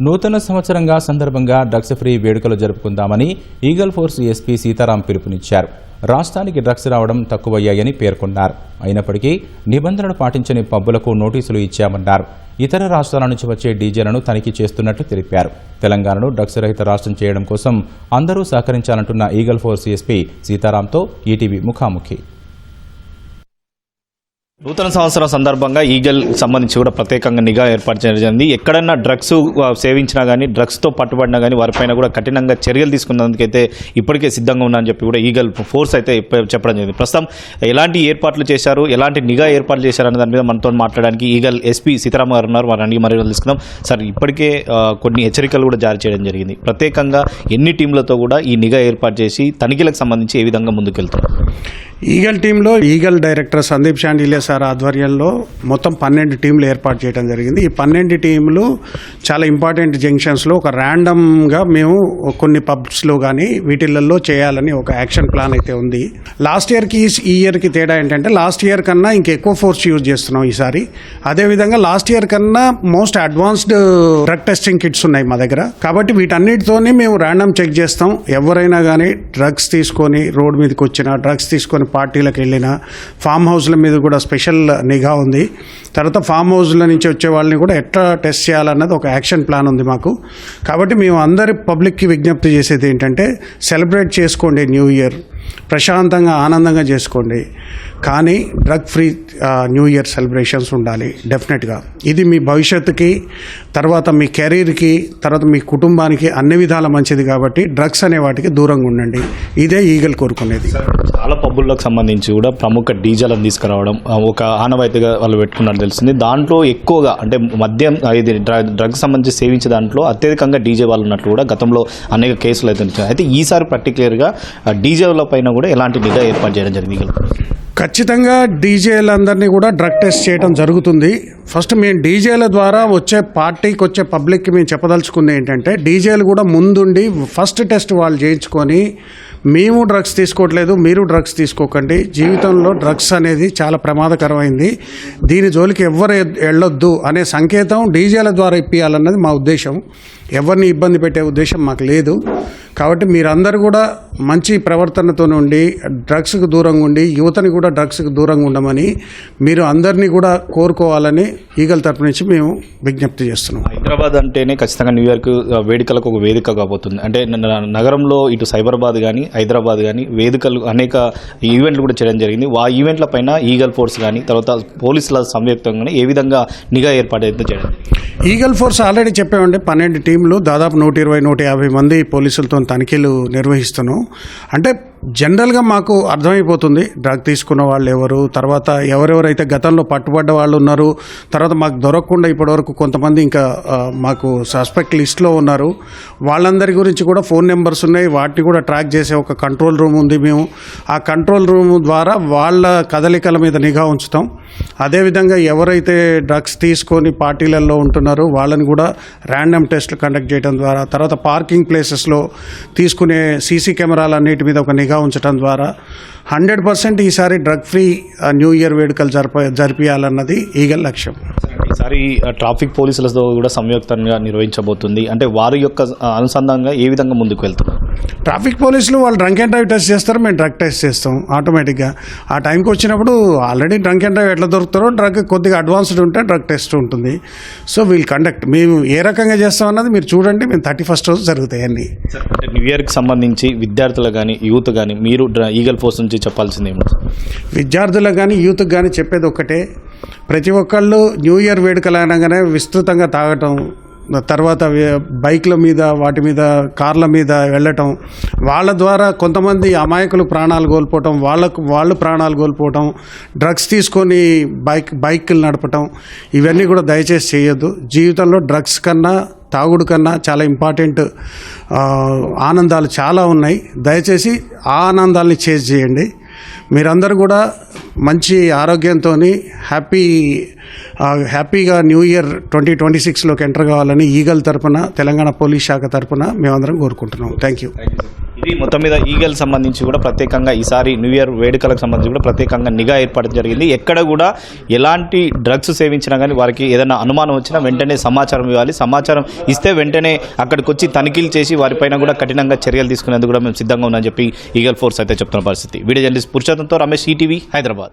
నూతన సంవత్సరంగా సందర్భంగా డ్రగ్స్ ఫ్రీ వేడుకలు జరుపుకుందామని ఈగల్ ఫోర్స్ ఎస్పీ సీతారాం పిలుపునిచ్చారు. రాష్ట్రానికి డ్రగ్స్ రావడం తక్కువయ్యాయని పేర్కొన్నారు. అయినప్పటికీ నిబంధనలు పాటించని పబ్బులకు నోటీసులు ఇచ్చామన్నారు. ఇతర రాష్ట్రాల నుంచి వచ్చే డీజేలను తనిఖీ చేస్తున్నట్లు తెలిపారు. తెలంగాణను డ్రగ్స్ రహిత రాష్ట్రం చేయడం కోసం అందరూ సహకరించాలంటున్న ఈగల్ ఫోర్స్ ఎస్పీ సీతారాంతో ఈటీవీ ముఖాముఖి. నూతన సంవత్సరం సందర్భంగా ఈగల్ సంబంధించి కూడా ప్రత్యేకంగా నిఘా ఏర్పాటు చేయడం జరిగింది. ఎక్కడన్నా డ్రగ్స్ సేవించినా కానీ డ్రగ్స్తో పట్టుబడినా కానీ వారిపైన కూడా కఠినంగా చర్యలు తీసుకున్నందుకైతే ఇప్పటికే సిద్ధంగా ఉన్నా అని చెప్పి కూడా ఈగల్ ఫోర్స్ అయితే చెప్పడం జరిగింది. ప్రస్తుతం ఎలాంటి ఏర్పాట్లు చేశారు ఎలాంటి నిఘా ఏర్పాట్లు చేశారు అనే దాని మీద మనతో మాట్లాడడానికి ఈగల్ ఎస్పీ సీతారామ గారు ఉన్నారు. వారిని అడిగి మరి తెలుసుకుందాం సార్ ఇప్పటికే కొన్ని హెచ్చరికలు కూడా జారీ చేయడం జరిగింది. ప్రత్యేకంగా ఎన్ని టీంలతో కూడా ఈ నిఘా ఏర్పాటు చేసి తనిఖీలకు సంబంధించి ఏ విధంగా ముందుకెళ్తారు ఈగల్ టీంలో Eagle director Sandeep Shandilya sir ఆధ్వర్యంలో మొత్తం పన్నెండు టీంలు ఏర్పాటు చేయడం జరిగింది. ఈ పన్నెండు టీంలు చాలా ఇంపార్టెంట్ జంక్షన్స్లో ఒక ర్యాండమ్గా మేము కొన్ని పబ్స్లో కానీ వీటిలలో చేయాలని ఒక యాక్షన్ ప్లాన్ అయితే ఉంది. లాస్ట్ ఇయర్కి ఈ ఇయర్కి తేడా ఏంటంటే లాస్ట్ ఇయర్ కన్నా ఇంకెక్కువ ఫోర్స్ యూజ్ చేస్తున్నాం ఈసారి. అదేవిధంగా లాస్ట్ ఇయర్ కన్నా most advanced drug testing kits ఉన్నాయి మా దగ్గర. కాబట్టి వీటన్నిటితోనే మేము ర్యాండమ్ చెక్ చేస్తాం. ఎవరైనా కానీ డ్రగ్స్ తీసుకొని రోడ్ మీదకి వచ్చిన డ్రగ్స్ తీసుకొని పార్టీలకు వెళ్ళిన ఫామ్ హౌస్ల మీద కూడా స్పెషల్ నిఘా ఉంది. తర్వాత ఫామ్ హౌస్ల నుంచి వచ్చే వాళ్ళని కూడా ఎట్లా టెస్ట్ చేయాలన్నది ఒక యాక్షన్ ప్లాన్ ఉంది మాకు. కాబట్టి మేము అందరి పబ్లిక్కి విజ్ఞప్తి చేసేది ఏంటంటే సెలబ్రేట్ చేసుకోండి న్యూ ఇయర్ ప్రశాంతంగా ఆనందంగా చేసుకోండి. కానీ drug free new year celebrations ఉండాలి డెఫినెట్గా ఇది మీ భవిష్యత్తుకి తర్వాత మీ కెరీర్కి తర్వాత మీ కుటుంబానికి అన్ని విధాల మంచిది కాబట్టి డ్రగ్స్ అనే వాటికి దూరంగా ఉండండి. ఇదే ఈగల్ కోరుకునేది. చాలా పబ్బుల్లోకి సంబంధించి కూడా ప్రముఖ డీజేలను తీసుకురావడం ఒక ఆనవాయితీగా వాళ్ళు పెట్టుకున్నట్టు తెలిసింది. దాంట్లో ఎక్కువగా అంటే మద్యం ఇది డ్రగ్ డ్రగ్ సంబంధించి సేవించే దాంట్లో అత్యధికంగా డీజే వాళ్ళు ఉన్నట్లు కూడా గతంలో అనేక కేసులు అయితే అయితే ఈసారి పర్టికులర్గా డీజేల పైన కూడా ఎలాంటి నిఘా ఏర్పాటు చేయడం జరిగింది ఖచ్చితంగా డీజేలందరినీ కూడా డ్రగ్ టెస్ట్ చేయడం జరుగుతుంది. ఫస్ట్ మేము డీజేల ద్వారా వచ్చే పార్టీకి వచ్చే పబ్లిక్కి మేము చెప్పదలుచుకుంది ఏంటంటే డీజేలు కూడా ముందుండి ఫస్ట్ టెస్ట్ వాళ్ళు చేయించుకొని మేము డ్రగ్స్ తీసుకోవట్లేదు మీరు డ్రగ్స్ తీసుకోకండి. జీవితంలో డ్రగ్స్ అనేది చాలా ప్రమాదకరమైంది. దీని జోలికి ఎవ్వరు వెళ్ళొద్దు అనే సంకేతం డీజేల ద్వారా ఇప్పియాలన్నది మా ఉద్దేశం. ఎవరిని ఇబ్బంది పెట్టే ఉద్దేశం మాకు లేదు. కాబట్టి మీరందరూ కూడా మంచి ప్రవర్తనతో ఉండి డ్రగ్స్కి దూరంగా ఉండి యువతని కూడా డ్రగ్స్కి దూరంగా ఉండమని మీరు అందరినీ కూడా కోరుకోవాలని ఈగల తరపు నుంచి మేము విజ్ఞప్తి చేస్తున్నాం. హైదరాబాద్ అంటేనే ఖచ్చితంగా న్యూ ఇయర్క్ వేడుకలకు ఒక వేదిక కాబోతుంది. అంటే నగరంలో ఇటు సైబరాబాద్ కానీ హైదరాబాద్ కానీ వేదికలు అనేక ఈవెంట్లు కూడా చేయడం జరిగింది. ఆ ఈవెంట్ల పైన ఈగల్ ఫోర్స్ కానీ తర్వాత పోలీసుల సంయుక్తంగా ఏ విధంగా నిఘా ఏర్పాటు అయితే చేయడం ఈగల్ ఫోర్స్ ఆల్రెడీ చెప్పామండి పన్నెండు టైంలో దాదాపు నూట ఇరవై నూట యాభై మంది పోలీసులతో తనిఖీలు నిర్వహిస్తున్నాం. అంటే జనరల్గా మాకు అర్థమైపోతుంది. డ్రగ్ తీసుకున్న వాళ్ళు ఎవరు తర్వాత ఎవరెవరైతే గతంలో పట్టుబడ్డ వాళ్ళు ఉన్నారు తర్వాత మాకు దొరకకుండా ఇప్పటివరకు కొంతమంది ఇంకా మాకు సస్పెక్ట్ లిస్ట్లో ఉన్నారు. వాళ్ళందరి గురించి కూడా ఫోన్ నెంబర్స్ ఉన్నాయి. వాటిని కూడా ట్రాక్ చేసే ఒక కంట్రోల్ రూమ్ ఉంది మేము. ఆ కంట్రోల్ రూమ్ ద్వారా వాళ్ళ కదలికల మీద నిఘా ఉంచుతాం. అదేవిధంగా ఎవరైతే డ్రగ్స్ తీసుకొని పార్టీలలో ఉంటున్నారో వాళ్ళని కూడా ర్యాండమ్ టెస్ట్లు కండక్ట్ చేయడం ద్వారా తర్వాత పార్కింగ్ ప్లేసెస్లో తీసుకునే సీసీ కెమెరాలన్నిటి మీద ఒక నిఘా ఉంచడం ద్వారా హండ్రెడ్ పర్సెంట్ ఈసారి డ్రగ్ ఫ్రీ న్యూ ఇయర్ వేడుకలు జరప జరిపించాలన్నది ఈగల్ లక్ష్యం. ఈసారి ట్రాఫిక్ పోలీసులతో కూడా సంయుక్తంగా నిర్వహించబోతుంది. అంటే వారి యొక్క అనుసంధానంగా ఏ విధంగా ముందుకు వెళ్తున్నారు? ట్రాఫిక్ పోలీసులు వాళ్ళు డ్రంక్ అండ్ డ్రైవ్ టెస్ట్ చేస్తారు మేము డ్రగ్ టెస్ట్ చేస్తాం ఆటోమేటిక్గా. ఆ టైంకి వచ్చినప్పుడు ఆల్రెడీ డ్రంక్ అండ్ డ్రైవ్ ఎట్లా దొరుకుతారో డ్రగ్ కొద్దిగా అడ్వాన్స్డ్ ఉంటే డ్రగ్ టెస్ట్ ఉంటుంది. సో వీల్ కండక్ట్ మేము ఏ రకంగా చేస్తాం అన్నది మీరు చూడండి మేము థర్టీ ఫస్ట్ రోజు జరుగుతాయి అన్నీ. అంటే న్యూ ఇయర్కి సంబంధించి విద్యార్థులు కానీ యూత్ కానీ మీరు డ్ర- ఈగల్ ఫోర్స్ నుంచి చెప్పాల్సింది ఏమిటి? విద్యార్థులకు కానీ యూత్కి కానీ చెప్పేది ఒక్కటే. ప్రతి ఒక్కళ్ళు న్యూ ఇయర్ వేడుకలు అనగానే విస్తృతంగా తాగటం తర్వాత బైక్ల మీద వాటి మీద కార్ల మీద వెళ్ళటం వాళ్ళ ద్వారా కొంతమంది అమాయకులు ప్రాణాలు కోల్పోవటం వాళ్ళకు వాళ్ళు ప్రాణాలు కోల్పోవటం డ్రగ్స్ తీసుకొని బైక్ బైక్లు నడపటం ఇవన్నీ కూడా దయచేసి చేయొద్దు. జీవితంలో డ్రగ్స్ కన్నా తాగుడు కన్నా చాలా ఇంపార్టెంట్ ఆనందాలు చాలా ఉన్నాయి. దయచేసి ఆ ఆనందాలని చేజ్ చేయండి. మీరందరూ కూడా మంచి ఆరోగ్యంతో హ్యాపీ హ్యాపీగా న్యూ ఇయర్ ట్వంటీ ట్వంటీ సిక్స్లోకి ఎంటర్ కావాలని ఈగల్ తరపున తెలంగాణ పోలీస్ శాఖ తరపున మేమందరం కోరుకుంటున్నాం. థ్యాంక్ యూ ఇది మొత్తం మీద ఈగల్ సంబంధించి కూడా ప్రత్యేకంగా ఈసారి న్యూ ఇయర్ వేడుకలకు సంబంధించి కూడా ప్రత్యేకంగా నిఘా ఏర్పడడం జరిగింది. ఎక్కడ కూడా ఎలాంటి డ్రగ్స్ సేవించినా కానీ వారికి ఏదైనా అనుమానం వచ్చినా వెంటనే సమాచారం ఇవ్వాలి. సమాచారం ఇస్తే వెంటనే అక్కడికి వచ్చి తనిఖీలు చేసి వారిపైన కూడా కఠినంగా చర్యలు తీసుకునేందుకు కూడా మేము సిద్ధంగా ఉన్నామని చెప్పి ఈగల్ ఫోర్స్ అయితే చెప్తున్న పరిస్థితి. వీడియో జర్నలిస్ట్ పురుషోత్తంతో రమేష్ ఈటీవీ హైదరాబాద్